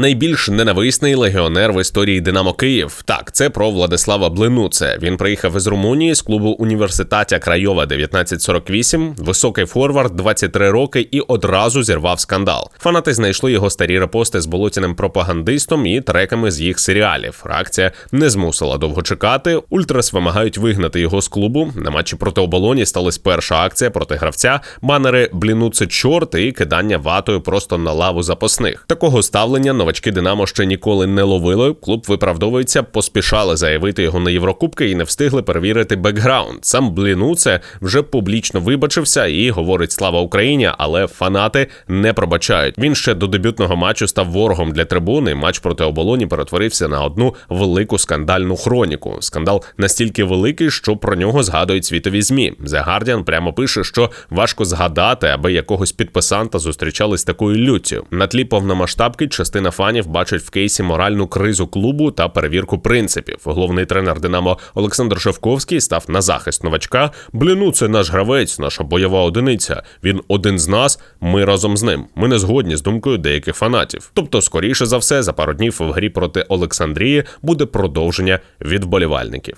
Найбільш ненависний легіонер в історії Динамо Київ. Так, це про Владислава Блинуце. Він приїхав із Румунії з клубу університатя Крайова 1948, високий форвард, 23 роки, і одразу зірвав скандал. Фанати знайшли його старі репости з болотяним пропагандистом і треками з їх серіалів. Реакція не змусила довго чекати. Ультрас вимагають вигнати його з клубу. На матчі проти оболоні сталася перша акція проти гравця. Банери Блінуце чорт і кидання ватою просто на лаву запасних. Такого ставлення новачки Динамо ще ніколи не ловили. Клуб виправдовується, поспішали заявити його на Єврокубки і не встигли перевірити бекграунд. Сам Блінуце вже публічно вибачився і говорить слава Україні, але фанати не пробачають. Він ще до дебютного матчу став ворогом для трибуни. Матч проти оболоні перетворився на одну велику скандальну хроніку. Скандал настільки великий, що про нього згадують світові змі. The Guardian прямо пише, що важко згадати, аби якогось підписанта зустрічали з такою люттю. На тлі повномасштабки частина фанів бачить в кейсі моральну кризу клубу та перевірку принципів. Головний тренер Динамо Олександр Шевковський став на захист новачка. Бліну, це наш гравець, наша бойова одиниця. Він один з нас. Ми разом з ним. Ми не згодні з думкою деяких фанатів. Тобто, скоріше за все, за пару днів в грі проти Олександрії буде продовження від вболівальників.